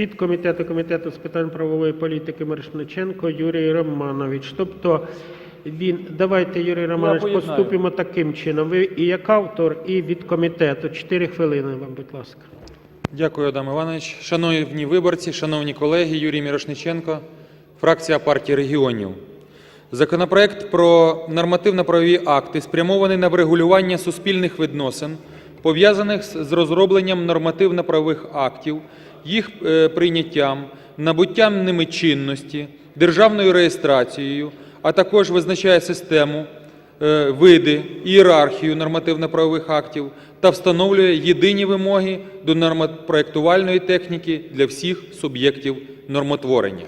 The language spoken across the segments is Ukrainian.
підкомітету комітету з питань правової політики Мирошниченко Юрій Романович. Тобто він давайте, Юрій Романович, поєднаю. поступимо таким чином. Ви і як автор, і від комітету. Чотири хвилини вам, будь ласка. Дякую, Адам Іванович. Шановні виборці, шановні колеги, Юрій Мірошниченко, фракція партії регіонів. Законопроект про нормативно-правові акти спрямований на врегулювання суспільних відносин, пов'язаних з з розробленням нормативно-правових актів, їх е, прийняттям, набуттям ними чинності, державною реєстрацією, а також визначає систему е, види, ієрархію нормативно-правових актів та встановлює єдині вимоги до нормопроектувальної техніки для всіх суб'єктів нормотворення.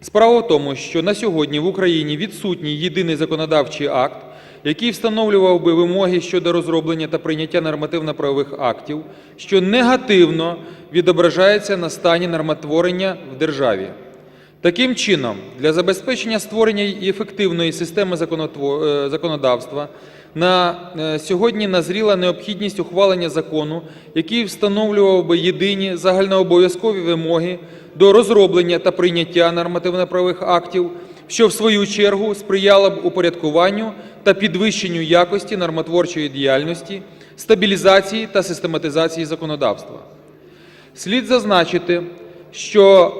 Справа в тому, що на сьогодні в Україні відсутній єдиний законодавчий акт, який встановлював би вимоги щодо розроблення та прийняття нормативно-правових актів, що негативно відображається на стані нормотворення в державі. Таким чином, для забезпечення створення ефективної системи е, законодавства на е, сьогодні назріла необхідність ухвалення закону, який встановлював би єдині загальнообов'язкові вимоги до розроблення та прийняття нормативно-правових актів, що в свою чергу сприяло б упорядкуванню та підвищенню якості нормотворчої діяльності, стабілізації та систематизації законодавства. Слід зазначити, що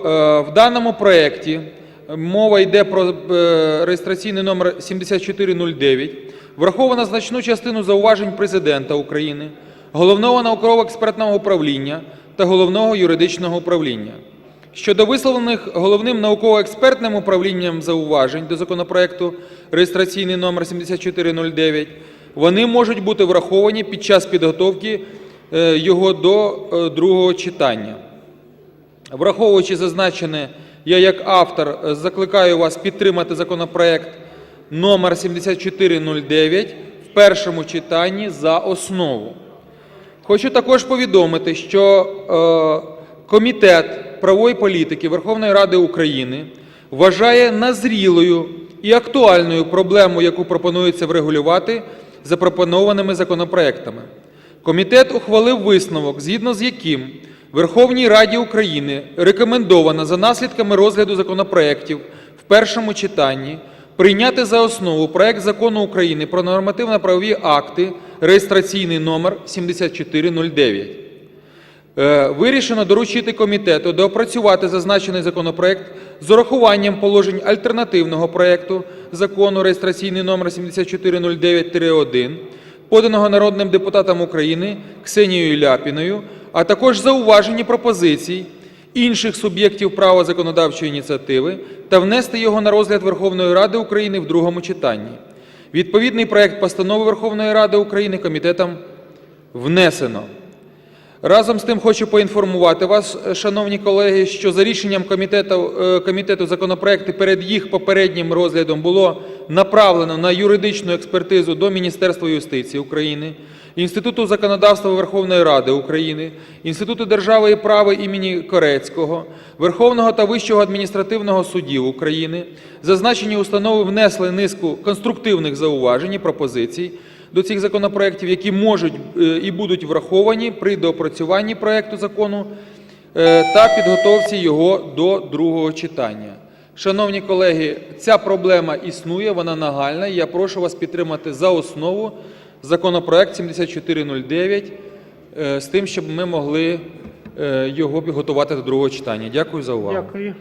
е, в даному проєкті мова йде про е, реєстраційний номер 7409, враховано значну частину зауважень Президента України, Головного науково-експертного управління та Головного юридичного управління. Щодо висловлених Головним науково-експертним управлінням зауважень до законопроекту реєстраційний номер 7409, вони можуть бути враховані під час підготовки е, його до е, другого читання. Враховуючи зазначене, я як автор е, закликаю вас підтримати законопроект номер 7409 в першому читанні за основу. Хочу також повідомити, що Комітет правової політики Верховної Ради України вважає назрілою і актуальною проблему, яку пропонується врегулювати запропонованими законопроектами. Комітет ухвалив висновок, згідно з яким Верховній Раді України рекомендовано за наслідками розгляду законопроєктів в першому читанні прийняти за основу проект Закону України про нормативно-правові акти реєстраційний номер 7409. Е, Вирішено доручити комітету доопрацювати зазначений законопроект з урахуванням положень альтернативного проекту закону реєстраційний номер 7409-1, поданого народним депутатом України Ксенією Ляпіною, а також зауважені пропозицій інших суб'єктів права законодавчої ініціативи та внести його на розгляд Верховної Ради України в другому читанні. Відповідний проект постанови Верховної Ради України комітетом внесено. Разом з тим хочу поінформувати вас, е, шановні колеги, що за рішенням комітету, е, комітету законопроекти перед їх попереднім розглядом було направлено на юридичну експертизу до Міністерства юстиції України, Інституту законодавства Верховної Ради України, Інституту держави і права імені Корецького, Верховного та Вищого адміністративного судів України. Зазначені установи внесли низку конструктивних зауважень і пропозицій до цих законопроєктів, які можуть е, і будуть враховані при доопрацюванні проекту закону е, та підготовці його до другого читання. Шановні колеги, ця проблема існує, вона нагальна. і Я прошу вас підтримати за основу законопроект 7409 е, з тим, щоб ми могли його підготувати до другого читання. Дякую за увагу. Дякую.